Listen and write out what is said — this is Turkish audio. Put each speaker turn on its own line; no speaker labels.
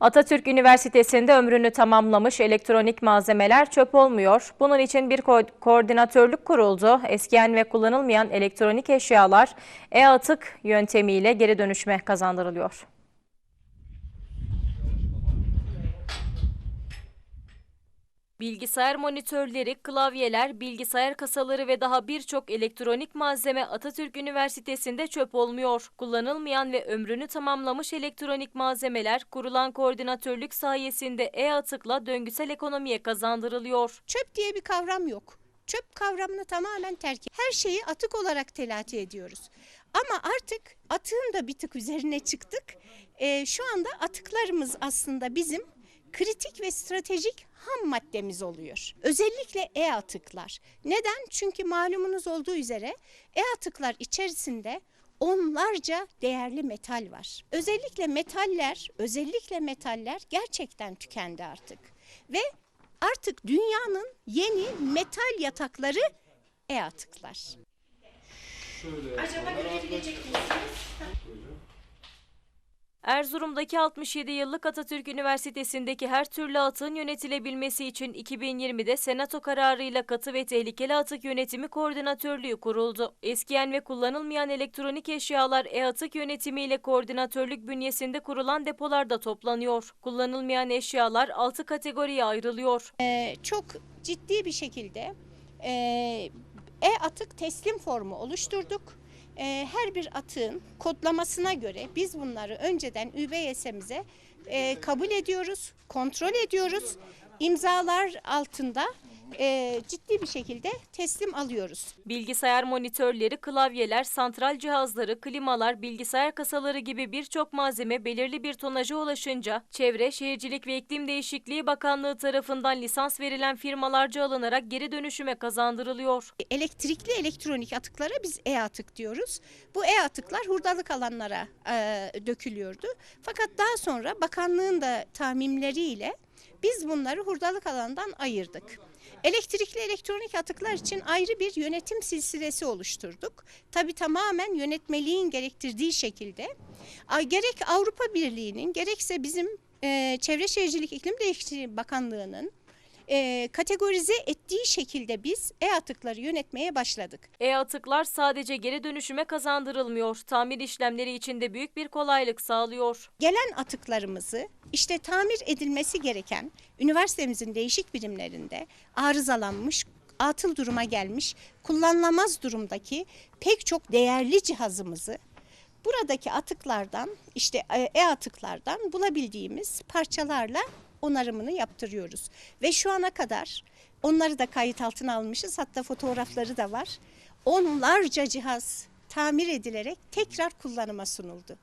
Atatürk Üniversitesi'nde ömrünü tamamlamış elektronik malzemeler çöp olmuyor. Bunun için bir ko- koordinatörlük kuruldu. Eskiyen ve kullanılmayan elektronik eşyalar e-atık yöntemiyle geri dönüşüme kazandırılıyor. Bilgisayar monitörleri, klavyeler, bilgisayar kasaları ve daha birçok elektronik malzeme Atatürk Üniversitesi'nde çöp olmuyor. Kullanılmayan ve ömrünü tamamlamış elektronik malzemeler kurulan koordinatörlük sayesinde e-atıkla döngüsel ekonomiye kazandırılıyor.
Çöp diye bir kavram yok. Çöp kavramını tamamen terk Her şeyi atık olarak telati ediyoruz. Ama artık atığın da bir tık üzerine çıktık. Ee, şu anda atıklarımız aslında bizim kritik ve stratejik ham maddemiz oluyor. Özellikle e-atıklar. Neden? Çünkü malumunuz olduğu üzere e-atıklar içerisinde onlarca değerli metal var. Özellikle metaller, özellikle metaller gerçekten tükendi artık. Ve artık dünyanın yeni metal yatakları e-atıklar. Acaba görebilecek misiniz?
Erzurum'daki 67 yıllık Atatürk Üniversitesi'ndeki her türlü atığın yönetilebilmesi için 2020'de Senato kararıyla katı ve tehlikeli atık yönetimi koordinatörlüğü kuruldu. Eskiyen ve kullanılmayan elektronik eşyalar e-atık yönetimiyle koordinatörlük bünyesinde kurulan depolarda toplanıyor. Kullanılmayan eşyalar 6 kategoriye ayrılıyor.
Ee, çok ciddi bir şekilde e, e-atık teslim formu oluşturduk. E, her bir atığın kodlamasına göre biz bunları önceden ÜBS'imize e, kabul ediyoruz, kontrol ediyoruz. İmzalar altında e, ciddi bir şekilde teslim alıyoruz.
Bilgisayar monitörleri, klavyeler, santral cihazları, klimalar, bilgisayar kasaları gibi birçok malzeme belirli bir tonaja ulaşınca Çevre, Şehircilik ve İklim Değişikliği Bakanlığı tarafından lisans verilen firmalarca alınarak geri dönüşüme kazandırılıyor.
Elektrikli elektronik atıklara biz e-atık diyoruz. Bu e-atıklar hurdalık alanlara e, dökülüyordu. Fakat daha sonra bakanlığın da tahminleriyle biz bunları hurdalık alandan ayırdık. Elektrikli elektronik atıklar için ayrı bir yönetim silsilesi oluşturduk. Tabi tamamen yönetmeliğin gerektirdiği şekilde. Gerek Avrupa Birliği'nin gerekse bizim Çevre Şehircilik İklim Değişikliği Bakanlığı'nın e, kategorize ettiği şekilde biz e-atıkları yönetmeye başladık.
E-atıklar sadece geri dönüşüme kazandırılmıyor, tamir işlemleri için de büyük bir kolaylık sağlıyor.
Gelen atıklarımızı işte tamir edilmesi gereken üniversitemizin değişik birimlerinde arızalanmış, atıl duruma gelmiş, kullanılamaz durumdaki pek çok değerli cihazımızı buradaki atıklardan işte e, e-atıklardan bulabildiğimiz parçalarla onarımını yaptırıyoruz. Ve şu ana kadar onları da kayıt altına almışız. Hatta fotoğrafları da var. Onlarca cihaz tamir edilerek tekrar kullanıma sunuldu.